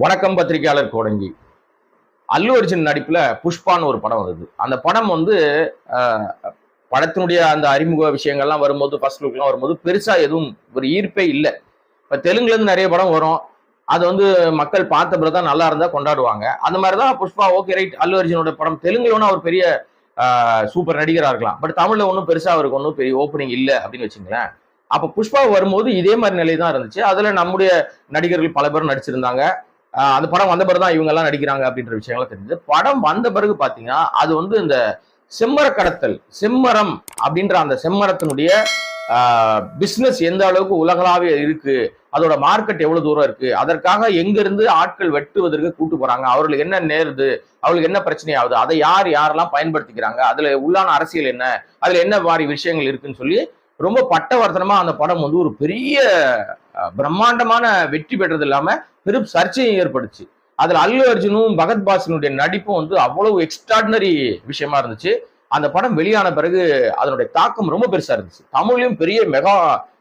வணக்கம் பத்திரிகையாளர் கோடங்கி. அல்லு அர்ஜுன் நடிப்பில் புஷ்பான்னு ஒரு படம் வருது. அந்த படம் வந்து படத்தினுடைய அந்த அறிமுக விஷயங்கள்லாம் வரும்போது ஃபர்ஸ்ட் லுக்லாம் வரும்போது பெருசாக எதுவும் ஒரு ஈர்ப்பே இல்லை. இப்போ தெலுங்குலேருந்து நிறைய படம் வரும். அது வந்து மக்கள் பார்த்த பிறகு தான் நல்லா இருந்தால் கொண்டாடுவாங்க. அந்த மாதிரி தான் புஷ்பா ஓகே ரைட் அல்லு அர்ஜுனோட படம். தெலுங்குல ஒரு அவர் பெரிய சூப்பர் நடிகராக இருக்கலாம். பட் தமிழில் ஒன்றும் பெருசாக அவருக்கு ஒன்றும் பெரிய ஓப்பனிங் இல்லை அப்படின்னு வச்சுங்களேன். அப்போ புஷ்பா வரும்போது இதே மாதிரி நிலை தான் இருந்துச்சு. அதில் நம்முடைய நடிகர்கள் பல பேர் நடிச்சிருந்தாங்க. அந்த படம் வந்த பிறகு தான் இவங்கெல்லாம் நடிக்கிறாங்க அப்படின்ற விஷயங்கள்லாம் தெரிஞ்சது. படம் வந்த பிறகு பார்த்தீங்கன்னா அது வந்து இந்த செம்மர கடத்தல் செம்மரம் அப்படின்ற அந்த செம்மரத்தினுடைய பிஸ்னஸ் எந்த அளவுக்கு உலகளாவிய இருக்கு அதோட மார்க்கெட் எவ்வளவு தூரம் இருக்கு அதற்காக எங்கிருந்து ஆட்கள் வெட்டுவதற்கு கூட்டு போறாங்க அவர்களுக்கு என்ன நேருது அவங்களுக்கு என்ன பிரச்சனை ஆகுது அதை யார் யாரெல்லாம் பயன்படுத்திக்கிறாங்க அதுல உள்ளான அரசியல் என்ன அதுல என்ன மாதிரி விஷயங்கள் இருக்குன்னு சொல்லி ரொம்ப பட்டவர்த்தனமா அந்த படம் வந்து ஒரு பெரிய பிரம்மாண்டமான வெற்றி பெற்றது இல்லாம பெரும் சர்ச்சையும் ஏற்பட்டுச்சு அதுல அல்லு அர்ஜுனும் பகத் பாசனுடைய நடிப்பும் வந்து அவ்வளவு எக்ஸ்ட்ராடினரி விஷயமா இருந்துச்சு. அந்த படம் வெளியான பிறகு அதனுடைய தாக்கம் ரொம்ப பெருசா இருந்துச்சு. தமிழ்லயும் பெரிய மெகா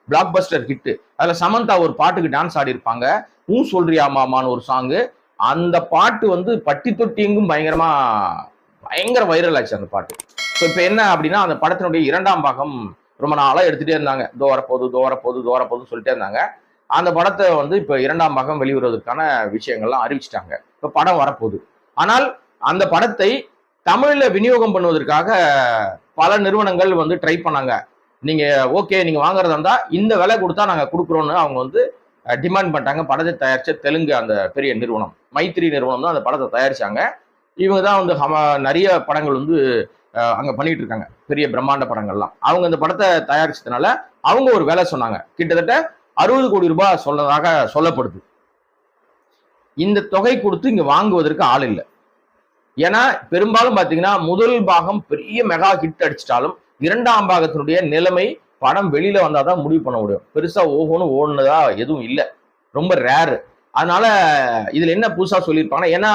பிளாக் பஸ்டர் ஹிட் அதுல சமந்தா ஒரு பாட்டுக்கு டான்ஸ் ஆடி இருப்பாங்க. ஊ சொல்றியா மாமான்னு ஒரு சாங்கு அந்த பாட்டு வந்து பட்டி தொட்டி எங்கும் பயங்கரமா பயங்கர வைரல் ஆச்சு அந்த பாட்டு. ஸோ இப்போ என்ன அப்படின்னா அந்த படத்தினுடைய இரண்டாம் பாகம் ரொம்ப நாளாக எடுத்துகிட்டே இருந்தாங்க. தோ வரப்போகுது தோ வரப்போகுது தோ வரப்போகுதுன்னு சொல்லிட்டே இருந்தாங்க. அந்த படத்தை வந்து இப்போ இரண்டாம் பாகம் வெளிவருவதற்கான விஷயங்கள்லாம் அறிவிச்சிட்டாங்க. இப்போ படம் வரப்போகுது. ஆனால் அந்த படத்தை தமிழில் விநியோகம் பண்ணுவதற்காக பல நிறுவனங்கள் வந்து ட்ரை பண்ணாங்க. நீங்கள் ஓகே நீங்கள் வாங்குறதா இருந்தால் இந்த விலை கொடுத்தா நாங்கள் கொடுக்குறோன்னு அவங்க வந்து டிமாண்ட் பண்ணிட்டாங்க. படத்தை தயாரித்த தெலுங்கு அந்த பெரிய நிறுவனம் மைத்ரி நிறுவனம் தான் அந்த படத்தை தயாரிச்சாங்க. இவங்க தான் வந்து நிறைய படங்கள் வந்து அங்க பண்ணிட்டு இருக்காங்க பெரிய பிரம்மாண்ட படங்கள்லாம். அவங்க இந்த படத்தை தயாரிச்சதுனால அவங்க ஒரு வேலை சொன்னாங்க. கிட்டத்தட்ட அறுபது கோடி ரூபாய் சொன்னதாக சொல்லப்படுது. இந்த தொகை கொடுத்து இங்க வாங்குவதற்கு ஆள் இல்லை. ஏன்னா பெரும்பாலும் பாத்தீங்கன்னா முதல் பாகம் பெரிய மெகா ஹிட் அடிச்சிட்டாலும் இரண்டாம் பாகத்தினுடைய நிலைமை படம் வெளியில வந்தாதான் முடிவு பண்ண முடியும். பெருசா ஓகோன்னு ஓடுனதா எதுவும் இல்லை. ரொம்ப ரேரு அதனால இதுல என்ன புதுசா சொல்லியிருப்பாங்கன்னா ஏன்னா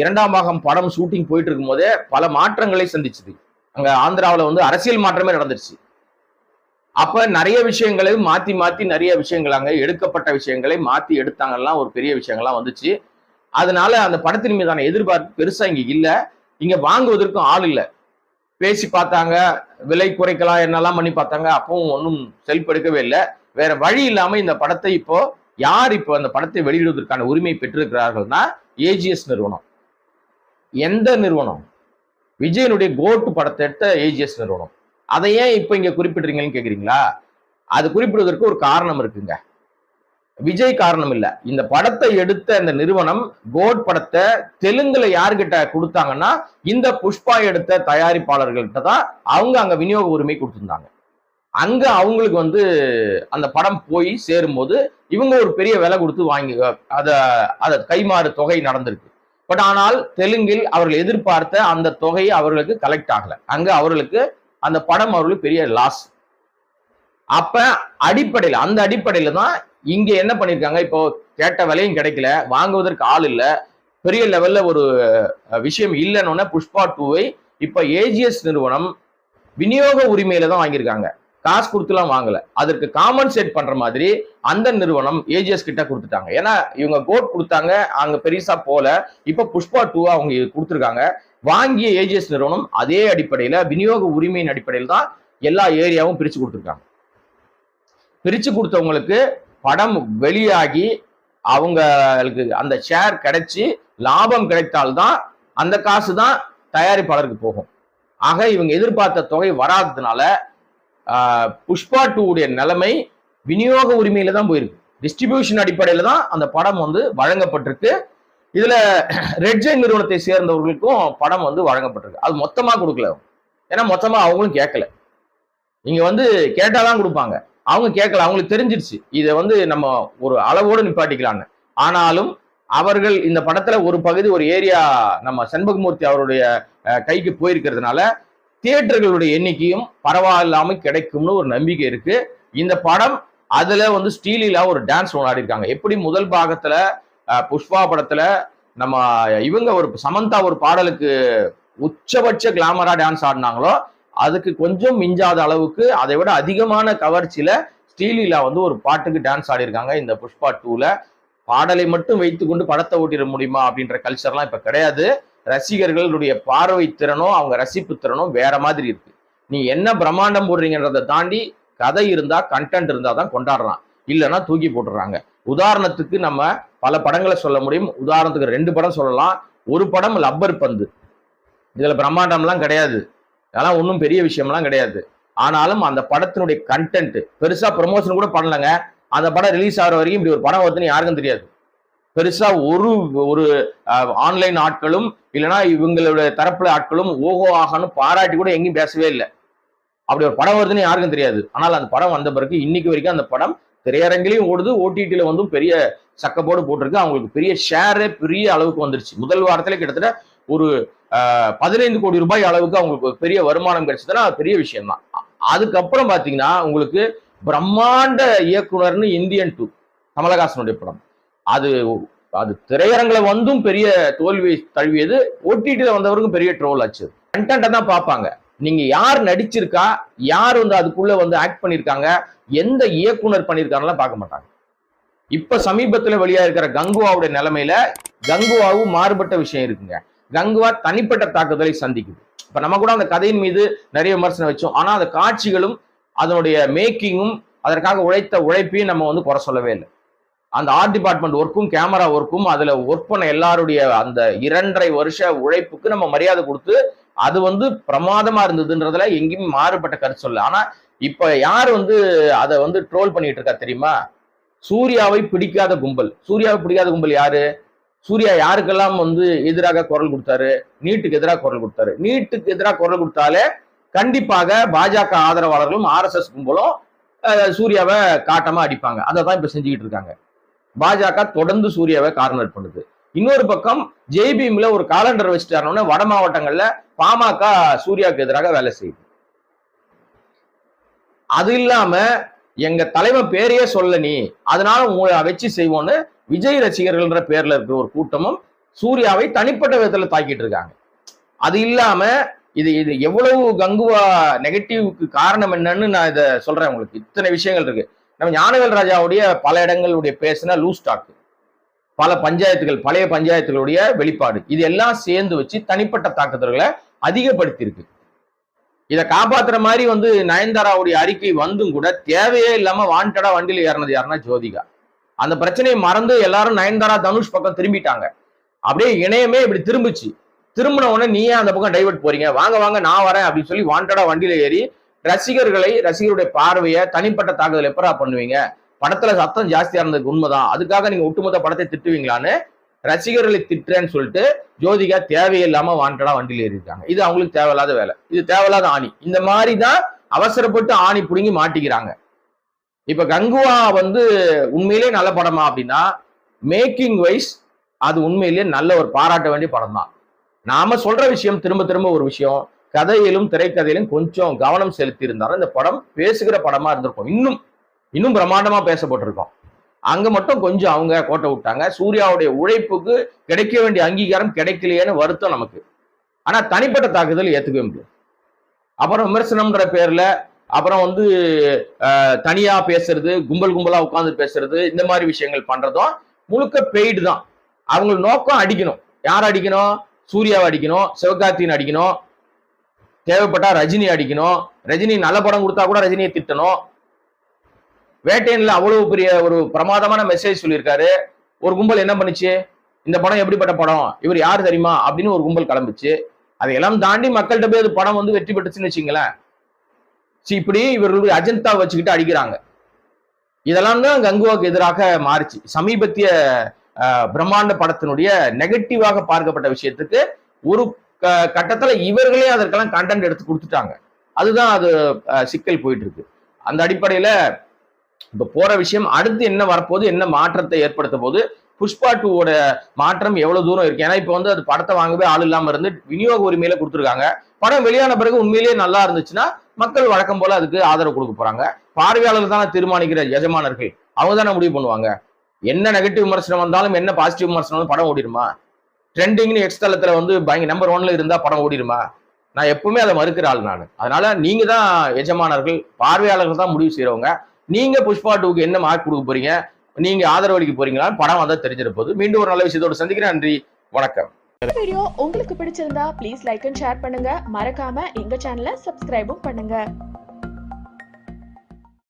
இரண்டாம் பாகம் படம் ஷூட்டிங் போயிட்டு இருக்கும் போதே பல மாற்றங்களை சந்திச்சுது. அங்க ஆந்திராவில் வந்து அரசியல் மாற்றமே நடந்துருச்சு. அப்ப நிறைய விஷயங்களை மாத்தி மாத்தி நிறைய விஷயங்கள் அங்க எடுக்கப்பட்ட விஷயங்களை மாத்தி எடுத்தாங்கலாம் ஒரு பெரிய விஷயங்கள்லாம் வந்துச்சு. அதனால அந்த படத்தின் மீதான எதிர்பார்ப்பு பெருசா இங்க இல்லை. இங்க வாங்குவதற்கும் ஆள் இல்லை. பேசி பார்த்தாங்க விலை குறைக்கலாம் என்னெல்லாம் பண்ணி பார்த்தாங்க அப்பவும் ஒன்றும் செல்பெடுக்கவே இல்லை. வேற வழி இல்லாம இந்த படத்தை இப்போ யார் இப்போ அந்த படத்தை வெளியிடுவதற்கான உரிமை பெற்றிருக்கிறார்கள்னா ஏஜிஎஸ் நிறுவனம். எந்த நிறுவனம்? விஜயனுடைய கோட்டு படத்தை எடுத்த ஏஜிஎஸ் நிறுவனம். அதை ஏன் இப்போ இங்கே குறிப்பிடுறீங்கன்னு கேட்குறீங்களா அது குறிப்பிடுவதற்கு ஒரு காரணம் இருக்குங்க. விஜய் காரணம் இல்லை. இந்த படத்தை எடுத்த இந்த நிறுவனம் கோட் படத்தை தெலுங்குல யார்கிட்ட கொடுத்தாங்கன்னா இந்த புஷ்பா எடுத்த தயாரிப்பாளர்கள்ட்ட தான் அவங்க அங்க விநியோக உரிமை கொடுத்துருந்தாங்க. அங்க அவங்களுக்கு வந்து அந்த படம் போய் சேரும்போது இவங்க ஒரு பெரிய விலை கொடுத்து வாங்கி அதை அதை கைமாறு தொகை நடந்திருக்கு. பட் ஆனால் தெலுங்கில் அவர்கள் எதிர்பார்த்த அந்த தொகை அவர்களுக்கு கலெக்ட் ஆகல. அங்க அவர்களுக்கு அந்த படம் அவர்களுக்கு பெரிய லாஸ் அப்ப அடிப்படையில் அந்த அடிப்படையில தான் இங்க என்ன பண்ணிருக்காங்க? இப்போ கேட்ட விலையும் கிடைக்கல வாங்குவதற்கு ஆள் இல்ல பெரிய லெவல்ல ஒரு விஷயம் இல்லைன்னு புஷ்பா டூவை இப்ப ஏஜிஎஸ் நிறுவனம் விநியோக உரிமையில தான் வாங்கியிருக்காங்க. காசு கொடுத்துலாம் வாங்கல. அதற்கு காம்பன்சேட் பண்ற மாதிரி அந்த நிறுவனம் ஏஜிஎஸ் கிட்ட கொடுத்துட்டாங்க. ஏன்னா இவங்க கோட் கொடுத்தாங்க அங்க பெருசா போல. இப்ப புஷ்பா டூ அவங்க கொடுத்துருக்காங்க. வாங்கிய ஏஜிஎஸ் நிறுவனம் அதே அடிப்படையில விநியோக உரிமையின் அடிப்படையில் தான் எல்லா ஏரியாவும் பிரிச்சு கொடுத்துருக்காங்க. பிரிச்சு கொடுத்தவங்களுக்கு படம் வெளியாகி அவங்களுக்கு அந்த ஷேர் கிடைச்சி லாபம் கிடைத்தால்தான் அந்த காசு தான் தயாரிப்பாளருக்கு போகும். ஆக இவங்க எதிர்பார்த்த தொகை வராததுனால புஷ்பா டூ உடைய நிலைமை விநியோக உரிமையில தான் போயிருக்கு. டிஸ்ட்ரிபியூஷன் அடிப்படையில தான் அந்த படம் வந்து வழங்கப்பட்டிருக்கு. இதுல ரெட்ஜை நிறுவனத்தை சேர்ந்தவர்களுக்கும் படம் வந்து வழங்கப்பட்டிருக்கு. அது மொத்தமா கொடுக்கல ஏன்னா மொத்தமா அவங்களும் கேட்கல. நீங்க வந்து கேட்டாதான் கொடுப்பாங்க. அவங்க கேட்கல. அவங்களுக்கு தெரிஞ்சிருச்சு. இதை வந்து நம்ம ஒரு அளவோடு நிப்பாட்டிக்கலான்னு ஆனாலும் அவர்கள் இந்த படத்துல ஒரு பகுதி ஒரு ஏரியா நம்ம செண்பகமூர்த்தி அவருடைய கைக்கு போயிருக்கிறதுனால தியேட்டர்களுடைய எண்ணிக்கையும் பரவாயில்லாம கிடைக்கும்னு ஒரு நம்பிக்கை இருக்கு. இந்த படம் அதுல வந்து ஸ்டீலிலா ஒரு டான்ஸ் ஒன்று இருக்காங்க எப்படி முதல் பாகத்துல புஷ்பா படத்துல நம்ம இவங்க ஒரு சமந்தா ஒரு பாடலுக்கு உச்சபட்ச கிளாமரா டான்ஸ் ஆடினாங்களோ அதுக்கு கொஞ்சம் மிஞ்சாத அளவுக்கு அதை விட அதிகமான கவர்ச்சியில ஸ்டீலிலா வந்து ஒரு பாட்டுக்கு டான்ஸ் ஆடியிருக்காங்க. இந்த புஷ்பா டூல பாடலை மட்டும் வைத்துக்கொண்டு படத்தை ஓட்டிட முடியுமா அப்படின்ற கல்ச்சர்லாம் இப்ப கிடையாது. ரசிகர்களுடைய பார்வை திறனோ அவங்க ரசிப்பு திறனோ வேற மாதிரி இருக்கு. நீ என்ன பிரம்மாண்டம் போடுறீங்கன்றதை தாண்டி கதை இருந்தா கண்டென்ட் இருந்தா தான் கொண்டாடுறான் இல்லைன்னா தூக்கி போட்டுறாங்க. உதாரணத்துக்கு நம்ம பல படங்களை சொல்ல முடியும். உதாரணத்துக்கு ரெண்டு படம் சொல்லலாம். ஒரு படம் லப்பர் பந்து. இதுல பிரம்மாண்டம்லாம் கிடையாது. அதெல்லாம் ஒன்றும் பெரிய விஷயம்லாம் கிடையாது. ஆனாலும் அந்த படத்தினுடைய கண்டென்ட் பெருசா ப்ரொமோஷன் கூட பண்ணலங்க. அந்த படம் ரிலீஸ் ஆகிற வரைக்கும் இப்படி ஒரு படம் வருதுன்னு யாருக்கும் தெரியாது. பெருசா ஒரு ஒரு ஆன்லைன் ஆட்களும் இல்லைன்னா இவங்களுடைய தரப்புல ஆட்களும் ஓஹோ ஆகான்னு பாராட்டி கூட எங்கேயும் பேசவே இல்லை. அப்படி ஒரு படம் வருதுன்னு யாருக்கும் தெரியாது. ஆனால் அந்த படம் வந்த பிறகு இன்னைக்கு வரைக்கும் அந்த படம் திரையரங்கிலையும் ஓடுது ஓடிடியில வந்து பெரிய சக்கப்போடு போட்டிருக்கு. அவங்களுக்கு பெரிய ஷேரே பெரிய அளவுக்கு வந்துருச்சு. முதல் வாரத்துல கிட்டத்தட்ட ஒரு பதினைந்து கோடி ரூபாய் அளவுக்கு அவங்களுக்கு பெரிய வருமானம் கிடைச்சதுன்னா பெரிய விஷயம் தான் அதுக்கப்புறம் பாத்தீங்கன்னா உங்களுக்கு பிரம்மாண்ட இயக்குனர்னு இந்தியன் டூ கமலஹாசனுடைய படம். அது அது திரையரங்கில் வந்தும் பெரிய தோல்வி தழுவியது ஓடிடியில் வந்தவருக்கும் பெரிய ட்ரோல் ஆச்சு. கண்டென்ட்டை தான் பார்ப்பாங்க. நீங்க யார் நடிச்சிருக்கா யார் வந்து அதுக்குள்ள வந்து ஆக்ட் பண்ணியிருக்காங்க எந்த இயக்குனர் பண்ணியிருக்காங்கலாம் பார்க்க மாட்டாங்க. இப்ப சமீபத்தில் வெளியா இருக்கிற கங்குவாவுடைய நிலைமையில கங்குவாவும் மாறுபட்ட விஷயம் இருக்குங்க. கங்குவா தனிப்பட்ட தாக்குதலை சந்திக்குது. இப்ப நம்ம கூட அந்த கதையின் மீது நிறைய விமர்சனம் வச்சோம். ஆனா அந்த காட்சிகளும் அதனுடைய மேக்கிங்கும் அதற்காக உழைத்த உழைப்பையும் நம்ம வந்து குறை சொல்லவே இல்லை. அந்த ஆர்ட் டிபார்ட்மெண்ட் ஒர்க்கும் கேமரா ஒர்க்கும் அதுல ஒர்க் பண்ண எல்லாருடைய அந்த இரண்டரை வருஷ உழைப்புக்கு நம்ம மரியாதை கொடுத்து அது வந்து பிரமாதமா இருந்ததுன்றதுல எங்கேயும் மாறுபட்ட கருத்து சொல்ல ஆனா இப்ப யார் வந்து அதை வந்து ட்ரோல் பண்ணிட்டு இருக்கா தெரியுமா? சூர்யாவை பிடிக்காத கும்பல். சூர்யாவை பிடிக்காத கும்பல் யாரு? சூர்யா யாருக்கெல்லாம் வந்து எதிராக குரல் கொடுத்தாரு? நீட்டுக்கு எதிராக குரல் கொடுத்தாரு. நீட்டுக்கு எதிராக குரல் கொடுத்தாலே கண்டிப்பாக பாஜக ஆதரவாளர்களும் ஆர்எஸ்எஸ் கும்பலும் சூர்யாவை காட்டமா அடிப்பாங்க. அதை தான் இப்ப செஞ்சுக்கிட்டு இருக்காங்க. பாஜக தொடர்ந்து சூர்யாவை கார்னர் பண்ணுது. இன்னொரு பக்கம் ஜெய்பீம்ல ஒரு காலண்டர் வச்சுட்டாருன்னா வட மாவட்டங்கள்ல பாமக சூர்யாவுக்கு எதிராக வேலை செய்யுது. அது இல்லாம எங்க தலைமை பேரையே சொல்ல நீ. அதனால உங்களை வச்சு செய்வோம்னு விஜய் ரசிகர்கள்ன்ற பேர்ல இருக்கிற ஒரு கூட்டமும் சூர்யாவை தனிப்பட்ட விதத்துல தாக்கிட்டு இருக்காங்க. அது இல்லாம இது இது எவ்வளவு கங்குவா நெகட்டிவ்க்கு காரணம் என்னன்னு நான் இதை சொல்றேன் உங்களுக்கு. இத்தனை விஷயங்கள் இருக்கு. நம்ம ஞானவேல் ராஜாவுடைய பல இடங்களுடைய பேசின லூஸ் டாக்கு பல பஞ்சாயத்துகள் பழைய பஞ்சாயத்துகளுடைய வெளிப்பாடு. இது எல்லாம் சேர்ந்து வச்சு தனிப்பட்ட தாக்குதல்களை அதிகப்படுத்தியிருக்கு. இதை காப்பாத்துற மாதிரி வந்து நயன்தாராவுடைய அறிக்கை வந்தும் கூட தேவையே இல்லாம வாண்டடா வண்டியில ஏறினது யாருன்னா ஜோதிகா. அந்த பிரச்சனையை மறந்து எல்லாரும் நயன்தாரா தனுஷ் பக்கம் திரும்பிட்டாங்க. அப்படியே இணையமே இப்படி திரும்பிச்சு. திரும்பின உடனே நீயே அந்த பக்கம் டைவர்ட் போறீங்க. வாங்க வாங்க நான் வரேன் அப்படின்னு சொல்லி வாண்டடா வண்டியில ஏறி ரசிகர்களை ரசிகருடைய பார்வையை தனிப்பட்ட தாக்குதல் எப்பரா பண்ணுவீங்க? படத்துல சத்தம் ஜாஸ்தியா இருந்ததுக்கு உண்மைதான். அதுக்காக நீங்க ஒட்டுமொத்த படத்தை திட்டுவீங்களான்னு ரசிகர்களை திட்டுறேன்னு சொல்லிட்டு ஜோதிகா தேவையில்லாம வாண்டடா வண்டியில் ஏறிருக்காங்க இது அவங்களுக்கு தேவையில்லாத வேலை. இது தேவையில்லாத ஆணி. இந்த மாதிரி தான் அவசரப்பட்டு ஆணி புடுங்கி மாட்டிக்கிறாங்க. இப்ப கங்குவா வந்து உண்மையிலேயே நல்ல படமா அப்படின்னா மேக்கிங் வைஸ் அது உண்மையிலேயே நல்ல ஒரு பாராட்ட வேண்டிய படம் தான் நாம சொல்ற விஷயம் திரும்ப திரும்ப ஒரு விஷயம். கதையிலும் திரைக்கதையிலும் கொஞ்சம் கவனம் செலுத்தி இருந்தாலும் இந்த படம் பேசுகிற படமா இருந்திருக்கும். இன்னும் இன்னும் பிரம்மாண்டமா பேசப்பட்டிருக்கோம். அங்க மட்டும் கொஞ்சம் அவங்க கோட்டை விட்டாங்க. சூர்யாவுடைய உழைப்புக்கு கிடைக்க வேண்டிய அங்கீகாரம் கிடைக்கலையேன்னு வருத்தம் நமக்கு. ஆனா தனிப்பட்ட தாக்குதல் ஏத்துக்கவே முடியும் அப்புறம் விமர்சனம்ன்ற பேர்ல அப்புறம் வந்து தனியா பேசுறது கும்பல் கும்பலா உட்காந்து பேசுறது இந்த மாதிரி விஷயங்கள் பண்றதும் முழுக்க பெய்டு தான். அவங்க நோக்கம் அடிக்கணும். யார் அடிக்கணும்? சூர்யாவை அடிக்கணும் சிவகார்த்தியின் அடிக்கணும் தேவைப்பட்டா ரஜினி அடிக்கணும். ரஜினி நல்ல படம் கொடுத்தா கூட ரஜினியை திட்டணும். வேட்டையன்ல அவ்வளவு பெரிய ஒரு பிரமாதமான மெசேஜ் சொல்லியிருக்காரு. ஒரு கும்பல் என்ன பண்ணுச்சு? இந்த படம் எப்படிப்பட்ட படம்? இவர் யார் தெரியுமா? அப்படின்னு ஒரு கும்பல் கிளம்பிச்சு. அதையெல்லாம் தாண்டி மக்கள்கிட்ட போய் அது படம் வந்து வெற்றி பெற்றுச்சுன்னு வச்சுங்களேன் சரி, இப்படி இவர்களுடைய அஜந்தா வச்சுக்கிட்டு அடிக்கிறாங்க. இதெல்லாம் தான் கங்குவாக்கு எதிராக மாறுச்சு. சமீபத்திய பிரம்மாண்ட படத்தினுடைய நெகட்டிவாக பார்க்கப்பட்ட விஷயத்துக்கு ஒரு கட்டத்துல இவர்களே அதற்கெல்லாம் கண்டென்ட் எடுத்து கொடுத்துட்டாங்க. அதுதான் அது சிக்கல் போயிட்டு இருக்கு அந்த அடிப்படையில இப்ப போற விஷயம் அடுத்து என்ன வரப்போகுது என்ன மாற்றத்தை ஏற்படுத்த போது புஷ்பா டூவோட மாற்றம் எவ்வளவு தூரம் இருக்கு? ஏன்னா இப்ப வந்து அது படத்தை வாங்கவே ஆள் இல்லாம இருந்து விநியோக உரிமையில கொடுத்துருக்காங்க. படம் வெளியான பிறகு உண்மையிலேயே நல்லா இருந்துச்சுன்னா மக்கள் வழக்கம் போல அதுக்கு ஆதரவு கொடுக்க போறாங்க. பார்வையாளர்கள் தானே தீர்மானிக்கிற எஜமானர்கள் அவங்க தானே முடிவு பண்ணுவாங்க. என்ன நெகட்டிவ் விமர்சனம் வந்தாலும் என்ன பாசிட்டிவ் விமர்சனம் படம் ஓடிடுமா? ட்ரெண்டிங்னு எக்ஸ் தளத்துல வந்து பயங்கர நம்பர் ஒன்ல இருந்தா படம் ஓடிடுமா? நான் எப்பவுமே அதை மறுக்கிற ஆள் நான். அதனால நீங்க தான் எஜமானர்கள் பார்வையாளர்கள் தான் முடிவு செய்யறவங்க நீங்க புஷ்பா டூக்கு என்ன மார்க் கொடுக்க போறீங்க? நீங்க ஆதரவளிக்க போறீங்களா? படம் வந்தா தெரிஞ்சிட மீண்டும் ஒரு நல்ல விஷயத்தோட சந்திக்கிறேன். நன்றி. வணக்கம். வீடியோ உங்களுக்கு பிடிச்சிருந்தா ப்ளீஸ் லைக் அண்ட் ஷேர் பண்ணுங்க. மறக்காம எங்க சேனலை சப்ஸ்கிரைபும் பண்ணுங்க.